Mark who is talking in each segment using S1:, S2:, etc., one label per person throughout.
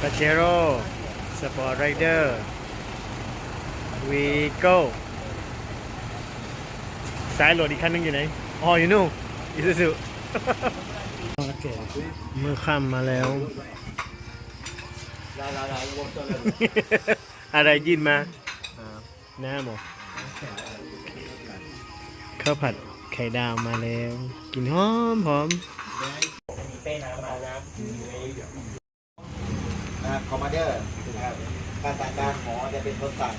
S1: ปาเชโร่สปอร์ตไรเดอร์วีโก้สายโหลดอีกคันหนึงอยู่ไหน อ๋อ อยู่นู่นอิซูซูเมื่อค่ำมาแล้ว อะไรยินมา น้ำหมอข้าวผัดไข่ดาวมาแล้ว กินหอมหอม
S2: นะ คอมมานเดอร์นะครับการสั่งการหมอจะเป็นคนสั่ง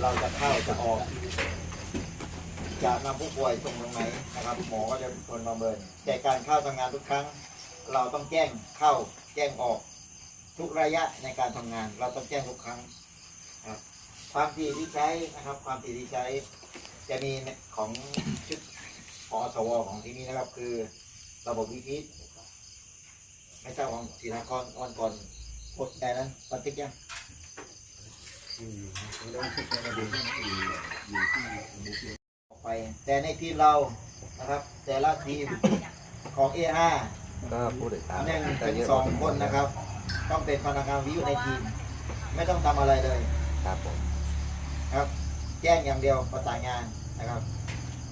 S2: เราจะเข้าจะออก จะนำผู้ป่วยส่งตรงไหนนะครับ หมอก็จะเป็นคนประเมิน แต่การเข้าทำงานทุกครั้ง เราต้องแจ้งเข้าแจ้งออก ทุกระยะในการทำงาน เราต้องแจ้งทุกครั้งครับความถี่ที่ใช้นะครับ ความถี่ที่ใช้ จะมีของชุดพอสวของที่นี่นะครับคือ ระบบวิพิษไม่ใช่ของศิลากรอ่อนก่อน กดแต่นั้นบันทึกยังออกไป แต่ในทีมเรานะครับ แต่ละทีมของ A5
S3: ก็ผู้โดยสาร
S2: หนึ่งถึงสองคนนะครับ ต้องเป็นพนักงานวิทยุในทีม ไม่ต้องทำอะไรเลย
S3: ครับผม
S2: ครับ แจ้งอย่างเดียวประสานงานนะครับ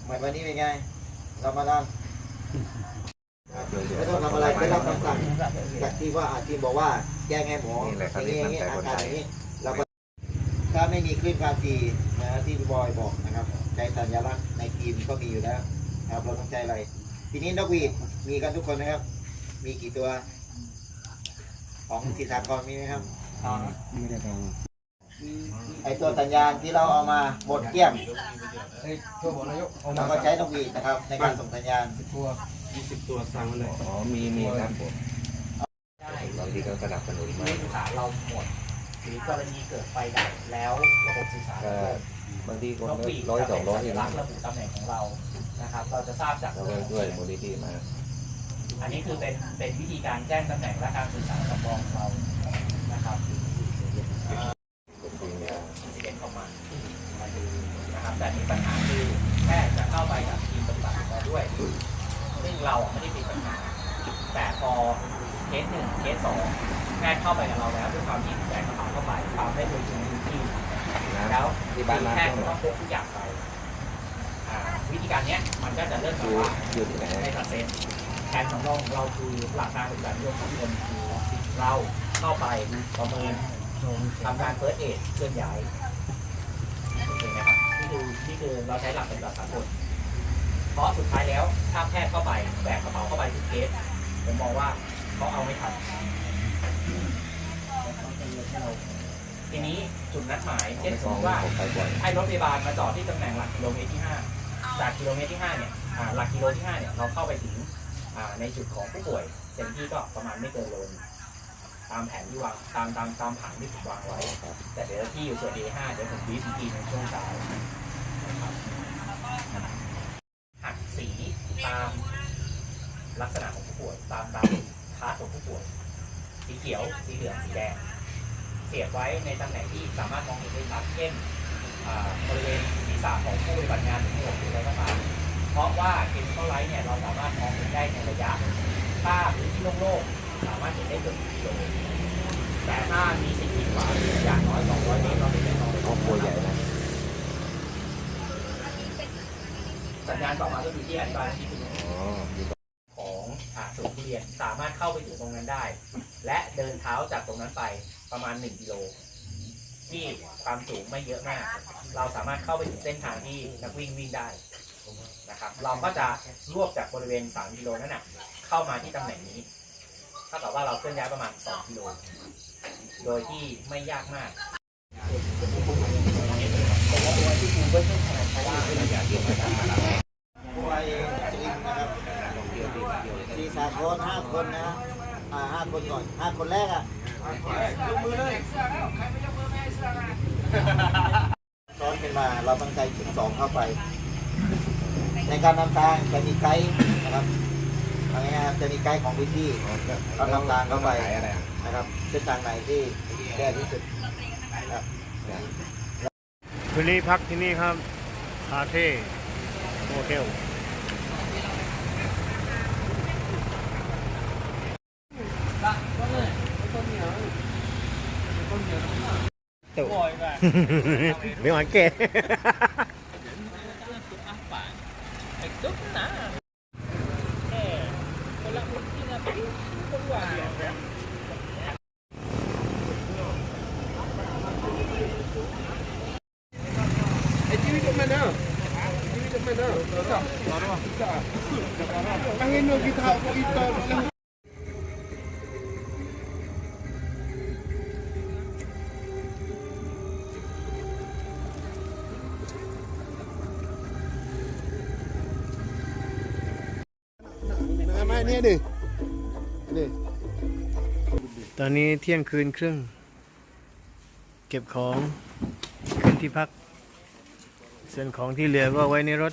S2: เหมือนวันนี้เป็นไงเรามาทำ ไม่ต้องทำอะไรไม่รับคำสั่งจากที่ว่าอาทีมบอกว่าแจ้งให้หมอ
S3: นี่แหละครับ
S2: อย่างนี้อย่างนี้
S3: นี่
S2: อา
S3: มันใจคน
S2: การ
S3: ไท
S2: อยย่างนี้เราก็ถ้าไม่มีคลื่นความถี่นะที่พี่บอยบอกนะครับใจสัญลักษณ์ในทีมก็มีอยู่แล้วนะครับเราต้องใจอะไร ทีนี้นกหวีดมีกันทุกคนนะครับ มีกี่ตัว ของศิษากรมีไหมครับ
S3: ไม่ได้ฟัง
S2: ไอตัวสัญญาณที่เราเอามาบดเกี่ยม
S4: ช่วยบอกนายกเอา
S2: เรา
S4: มา
S2: ก็ใช้นกหวีดนะครับในการส่งสัญญาณ
S4: ตัว
S3: อ๋อมีมีครับผมบางทีก็สนับสนุนมา
S5: สื่อสารเราหมดหรือกรณีเกิดไฟดับแล้วระบบสื่อสาร
S3: ก็
S5: เรา
S3: บางทีคน
S5: นกหวีด
S3: ร้อย
S5: จะ
S3: สอ
S5: เป็
S3: ง
S5: น
S3: ร้อย
S5: สัญ
S3: นี่
S5: ลั
S3: นะ
S5: กษณ์ระบุตำแหน่งของเรานะครับ เราจะทราบจาก
S3: เราก็ช่วยมูลนิธิมา
S5: อันนี้คือเป็นเป็นวิธีการแจ้งตำแหน่งและการสื่อสารกับรองเรานะครับ
S3: เป็นจริงเนี่ย
S5: ที่เป็นเข้ามามาดูนะครับ แต่นี่ปัญหาคือแค่จะเข้าไปกับทีมปฏิบัติของเราด้วย ซึ่ง เราไม่ได้มีปัญหาแต่พอเคสหนึ่งเคสสองแพทย์เข้าไปกับเราแล้วด้วยความที่แบกกระเป๋าเข้าไปความได้โดยถึงพื้นที่
S3: นะ
S5: แล้ว
S3: ที่บ้าน
S5: ทีม
S3: น้ำ
S5: แพทย์
S3: ท่วม
S5: ก็ต้องพกทุกอย่างไปอ่าวิธีการเนี้ยมันก็จะเริ่ม
S3: อ
S5: จาก
S3: ยู่
S5: ว่า
S3: อยู่ที่ไหน
S5: ในสัดเซนแผนของเราเราคือหลักการปฏิบัติร่วมของคนคือเราเข้าไปประเมินทำการเฟิร์สเอดเคลื่อนย้ายโอเคไหมครับนี่คือนี่คือเราใช้หลักปฏิบัติสากล เพราะสุดท้ายแล้วถ้าแพทย์เข้าไปแบกกระเป๋าเข้าไปทุกเคสผมมองว่าเขาเอาไม่ทันทีนี้จุดนัดหมายเช่นสมมติว่าให้รถพยาบาลมาจอดที่ตำแหน่งหลักกิโลเมตรที่ 5 จากกิโลเมตรที่5เนี่ยหลักกิโลที่5เนี่ยเราเข้าไปถึงในจุดของผู้ป่วยเต็มที่ก็ประมาณไม่เกินโลนตามแผนที่วางตามตามตามผังที่ถูกวางไว้ แต่เดี๋ยวที่อยู่ส่วน A5 เดี๋ยวผมบีบอีกทีในช่วงเช้านะครับ ตามลักษณะของผู้ป่วยตามตามคลาสของผู้ป่วยสีเขียว สีเหลืองสีแดง เสียบไว้ในตำแหน่งที่สามารถมองเห็นได้ชัดเช่นบริเวณศีรษะของผู้ปฏิบัติงานหรือหมวกหรืออะไรก็ตามเพราะว่าเคมีคอลไลท์เนี่ยเราสามารถมองเห็นได้ในระยะถ้าพื้นที่โล่งๆสามารถเห็นได้เกือบกิโลแต่ถ้ามีสิ่งกีดขวางอย่างน้อย 200 เมตรเราเห็นได้น้อย
S3: ครอบครัวใหญ่นะ
S5: สัญญาณต่อมาก็คือที่อธิบายที่คุณ
S3: อ๋อมี
S5: ของอาสวนทุเรียนสามารถเข้าไปถึงตรงนั้นได้ และเดินเท้าจากตรงนั้นไปประมาณ 1กิโลที่ความสูงไม่เยอะมาก เราสามารถเข้าไปถึงเส้นทางที่นักวิ่งวิ่งได้นะครับ เราก็จะรวบจากบริเวณ 3กิโลนั้นนะเข้ามาที่ตำแหน่งนี้เท่ากับว่าเราเคลื่อนย้ายประมาณ 2กิโลโดยที่ไม่ยากมาก ไปทีนาดเพราะว่าระยะเดียวกันมาแล้ว
S2: ผู้ไอจริงนะครับมีสากลห้าคนนะอ่าห้าคนก่อนห้าคนแรกอะยกมือเลยซ้อนขึ้นมาเราต้องใจจุดสองเข้าไป ในการนำทางจะมีไกด์นะครับเอาง่ายๆจะมีไกด์ของพื้นที่เรานำทางเข้าไปนะครับเส้นทางไหนที่แก้ที่สุดนะครับ
S1: วิลลี่พักที่นี่ครับคาเท่โฮเทลตุ่ไม่หวานเก๋
S5: คนละคนกินะไรคน
S4: หวาเดียวอ้ชีวิตมันเนอะชีวิตมันเนอะสับสับอันนี้นกินข้าวก็อีตอนแล้ว มาเนี่ยดิดิ
S1: ตอนนี้เที่ยงคืนครึ่ง เก็บของขึ้นที่พัก ส่วนของที่เหลือก็ไว้ในรถ